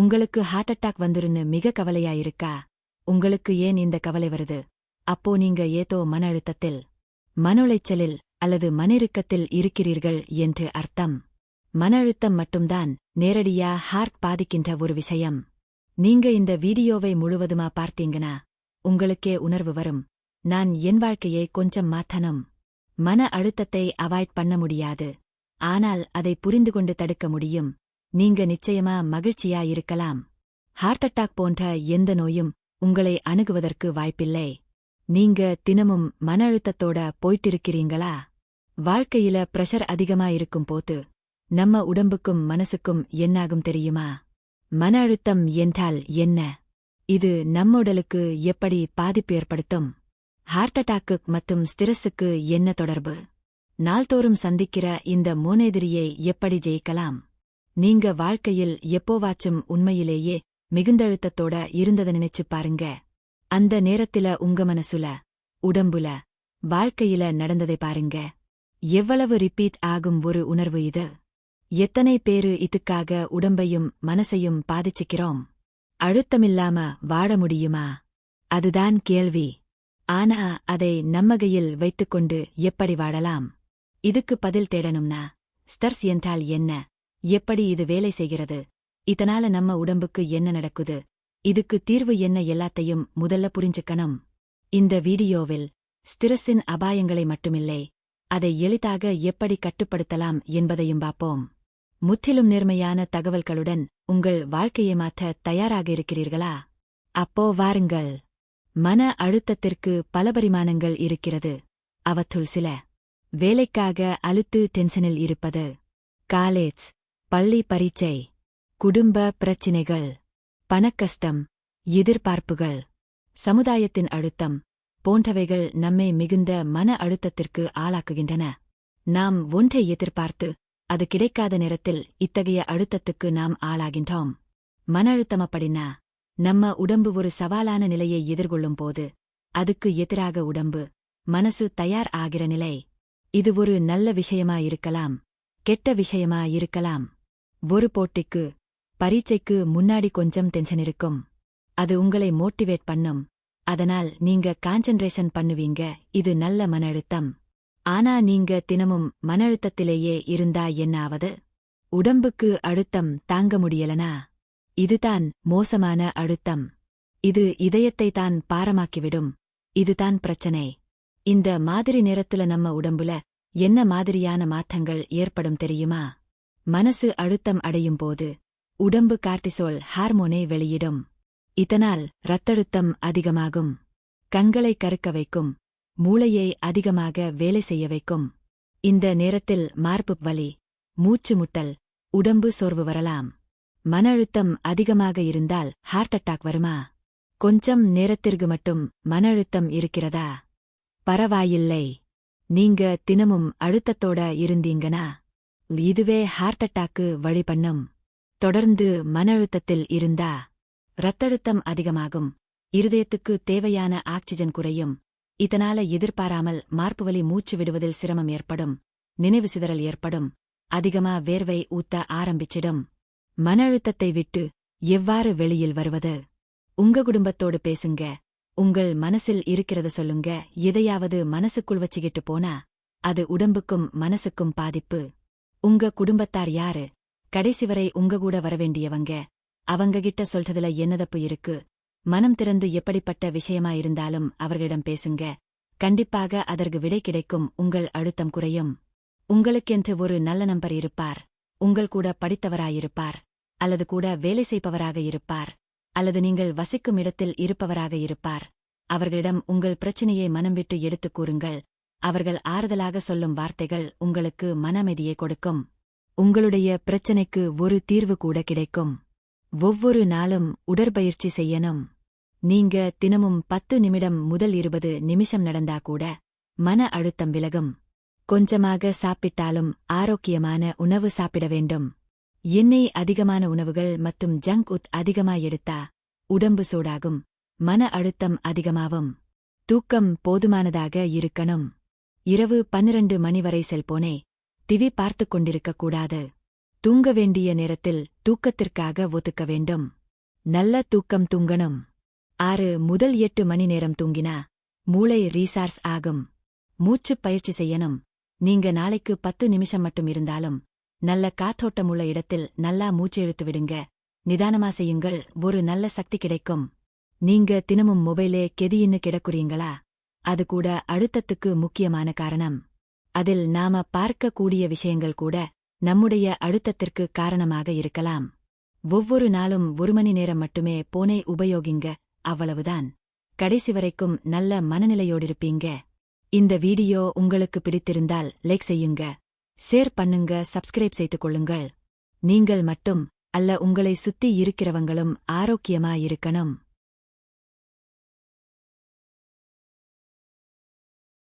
உங்களுக்கு heart attack வந்துருன்னு மிக கவலையாயிருக்கா உங்களுக்கு ஏன் இந்த கவலை வருது? அப்போ நீங்க ஏதோ மன அழுத்தத்தில் மன உளைச்சலில் அல்லது மனிருக்கத்தில் இருக்கிறீர்கள் என்று அர்த்தம். மன அழுத்தம் மட்டும்தான் நேரடியா ஹார்ட் பாதிக்கின்ற ஒரு விஷயம். நீங்க இந்த வீடியோவை முழுவதுமா பார்த்தீங்கன்னா உங்களுக்கே உணர்வு வரும். நான் என் வாழ்க்கையை கொஞ்சம் மாத்தனும் மன அழுத்தத்தை அவாய்ட் பண்ண முடியாது. ஆனால் அதை புரிந்து கொண்டு தடுக்க முடியும். நீங்க நிச்சயமா மகிழ்ச்சியா இருக்கலாம். ஹார்ட் அட்டாக் போன்ற எந்த நோயும் உங்களை அணுகுவதற்கு வாய்ப்பில்லை. நீங்க தினமும் மன அழுத்தத்தோட போயிட்டிருக்கிறீங்களா? வாழ்க்கையில பிரஷர் அதிகமா இருக்கும் போது நம்ம உடம்புக்கும் மனசுக்கும் என்னாகும் தெரியுமா? மன அழுத்தம் என்றால் என்ன? இது நம்ம உடலுக்கு எப்படி பாதிப்பு ஏற்படுத்தும்? ஹார்ட் அட்டாக்கு மற்றும் ஸ்திரஸுக்கு என்ன தொடர்பு? நாள்தோறும் சந்திக்கிற இந்த மூனெதிரியை எப்படி ஜெயிக்கலாம்? நீங்க வாழ்க்கையில் எப்போவாச்சும் உண்மையிலேயே மிகுந்தழுத்தத்தோட இருந்தத நினைச்சு பாருங்க. அந்த நேரத்தில உங்க மனசுல உடம்புல வாழ்க்கையில நடந்ததை பாருங்க. எவ்வளவு ரிப்பீட் ஆகும் ஒரு உணர்வு இது? எத்தனை பேரு இதுக்காக உடம்பையும் மனசையும் பாதிச்சுக்கிறோம்? அழுத்தமில்லாம வாழ முடியுமா? அதுதான் கேள்வி. ஆனா அதை நம்மகையில் வைத்துக்கொண்டு எப்படி வாழலாம்? இதுக்கு பதில் தேடணும்னா ஸ்தர்ஸ் என்றால் என்ன? எப்படி இது வேலை செய்கிறது? இதனால நம்ம உடம்புக்கு என்ன நடக்குது? இதுக்கு தீர்வு என்ன எல்லாத்தையும் முதல்ல புரிஞ்சுக்கணும். இந்த வீடியோவில் ஸ்திரஸின் அபாயங்களை மட்டுமில்லை அதை எளிதாக எப்படி கட்டுப்படுத்தலாம் என்பதையும் பார்ப்போம். முற்றிலும் நேர்மையான தகவல்களுடன் உங்கள் வாழ்க்கையை மாற்ற தயாராக இருக்கிறீர்களா? அப்போ வாருங்கள். மன அழுத்தத்திற்கு பல பரிமாணங்கள் இருக்கிறது. அவற்றுள் சில. வேலைக்காக அழுத்து டென்ஷனில் இருப்பது. காலேஜ். பள்ளி பரீட்சை குடும்ப பிரச்சினைகள் பணக்கஷ்டம் எதிர்பார்ப்புகள் சமுதாயத்தின் அழுத்தம் போன்றவைகள் நம்மை மிகுந்த மன அழுத்தத்திற்கு ஆளாக்குகின்றன. நாம் ஒன்றை எதிர்பார்த்து அது கிடைக்காத நேரத்தில் இத்தகைய அழுத்தத்துக்கு நாம் ஆளாகின்றோம். மன அழுத்தம் அப்படின்னா நம்ம உடம்பு ஒரு சவாலான நிலையை எதிர்கொள்ளும் போது அதுக்கு எதிராக உடம்பு மனசு தயார் ஆகிற நிலை. இது ஒரு நல்ல விஷயமா இருக்கலாம் கெட்ட விஷயமா இருக்கலாம். ஒரு போட்டிக்கு பரீட்சைக்கு முன்னாடி கொஞ்சம் டென்ஷன் இருக்கும். அது உங்களை மோட்டிவேட் பண்ணும். அதனால் நீங்க கான்சென்ட்ரேஷன் பண்ணுவீங்க. இது நல்ல மன அழுத்தம். ஆனா நீங்க தினமும் மன அழுத்தத்திலேயே இருந்தா என்ன ஆவது உடம்புக்கு அழுத்தம் தாங்க முடியலனா? இதுதான் மோசமான அழுத்தம். இது இதயத்தை தான் பாரமாக்கிவிடும். இதுதான் பிரச்சனை. இந்த மாதிரி நேரத்துல நம்ம உடம்புல என்ன மாதிரியான மாற்றங்கள் ஏற்படும் தெரியுமா? மனசு அழுத்தம் அடையும் போது உடம்பு கார்டிசோல் ஹார்மோனை வெளியிடும். இதனால் இரத்தழுத்தம் அதிகமாகும். கண்களை கருக்க வைக்கும். மூளையை அதிகமாக வேலை செய்ய வைக்கும். இந்த நேரத்தில் மார்பு வலி மூச்சு முட்டல் உடம்பு சோர்வு வரலாம். மன அழுத்தம் அதிகமாக இருந்தால் ஹார்ட் அட்டாக் வருமா? கொஞ்சம் நேரத்திற்கு மட்டும் மன அழுத்தம் இருக்கிறதா? பரவாயில்லை. நீங்க தினமும் அழுத்தத்தோட இருந்தீங்கனா இதுவே ஹார்ட் அட்டாக்கு வழி பண்ணும் தொடர்ந்து மன அழுத்தத்தில் இருந்தா இரத்தழுத்தம் அதிகமாகும். இருதயத்துக்கு தேவையான ஆக்சிஜன் குறையும். இதனால எதிர்பாராமல் மார்புவலி மூச்சு விடுவதில் சிரமம் ஏற்படும். நினைவு சிதறல் ஏற்படும். அதிகமா வேர்வை ஊத்த ஆரம்பிச்சிடும். மன அழுத்தத்தை விட்டு எவ்வாறு வெளியில் வருவது? உங்க குடும்பத்தோடு பேசுங்க. உங்கள் மனசில் இருக்கிறத சொல்லுங்க. எதையாவது மனசுக்குள் வச்சுக்கிட்டு போனா அது உடம்புக்கும் மனசுக்கும் பாதிப்பு. உங்க குடும்பத்தார் யாரு? கடைசி வரை உங்க கூட வரவேண்டியவங்க. அவங்க கிட்ட சொல்றதுல என்னதப்பு இருக்கு? மனம் திறந்து எப்படிப்பட்ட விஷயமா இருந்தாலும் அவர்களிடம் பேசுங்க. கண்டிப்பாக அதற்கு விடை கிடைக்கும். உங்கள் அழுத்தம் குறையும். உங்களுக்கென்று ஒரு நல்ல நம்பர் இருப்பார். உங்கள் கூட படித்தவராயிருப்பார். அல்லது கூட வேலை செய்பவராக இருப்பார். அல்லது நீங்கள் வசிக்கும் இடத்தில் இருப்பவராக இருப்பார். அவர்களிடம் உங்கள் பிரச்சனையை மனம் விட்டு எடுத்துக் கூறுங்கள். அவர்கள் ஆறுதலாக சொல்லும் வார்த்தைகள் உங்களுக்கு மனமெதியை கொடுக்கும். உங்களுடைய பிரச்சனைக்கு ஒரு தீர்வு கூட கிடைக்கும். ஒவ்வொரு நாளும் உடற்பயிற்சி செய்யணும். நீங்க தினமும் பத்து நிமிடம் முதல் இருபது நிமிஷம் நடந்தா கூட மன அழுத்தம் விலகும். கொஞ்சமாக சாப்பிட்டாலும் ஆரோக்கியமான உணவு சாப்பிட வேண்டும். எண்ணெய் அதிகமான உணவுகள் மற்றும் ஜங்க் உத் அதிகமாய் எடுத்தா உடம்பு சூடாகும். மன அழுத்தம் அதிகமாகும். தூக்கம் போதுமானதாக இருக்கணும். இரவு பன்னிரண்டு மணி வரை செல்போனே திவி பார்த்துக் கொண்டிருக்கக் கூடாது. தூங்க வேண்டிய நேரத்தில் தூக்கத்திற்காக ஒதுக்க வேண்டும். நல்ல தூக்கம் தூங்கணும். ஆறு முதல் எட்டு மணி நேரம் தூங்கினா மூளை ரீசார்ஸ் ஆகும். மூச்சுப் பயிற்சி செய்யணும். நீங்க நாளைக்கு பத்து நிமிஷம் மட்டும் இருந்தாலும் நல்ல காத்தோட்டமுள்ள இடத்தில் நல்லா மூச்சு இழுத்து விடுங்க. நிதானமா செய்யுங்கள். ஒரு நல்ல சக்தி கிடைக்கும். நீங்க தினமும் மொபைலே கெதியின்னு கிடக்குறீங்களா? அது கூட அழுத்தத்துக்கு முக்கியமான காரணம். அதில் நாம பார்க்கக்கூடிய விஷயங்கள் கூட நம்முடைய அழுத்தத்திற்கு காரணமாக இருக்கலாம். ஒவ்வொரு நாளும் ஒரு மணி நேரம் மட்டுமே போனை உபயோகிங்க அவ்வளவுதான். கடைசி வரைக்கும் நல்ல மனநிலையோடிருப்பீங்க இந்த வீடியோ உங்களுக்கு பிடித்திருந்தால் லைக் செய்யுங்க. ஷேர் பண்ணுங்க சப்ஸ்கிரைப் செய்து கொள்ளுங்கள். நீங்கள் மட்டும் அல்ல உங்களை சுத்தி இருக்கிறவங்களும் ஆரோக்கியமா இருக்கணும்.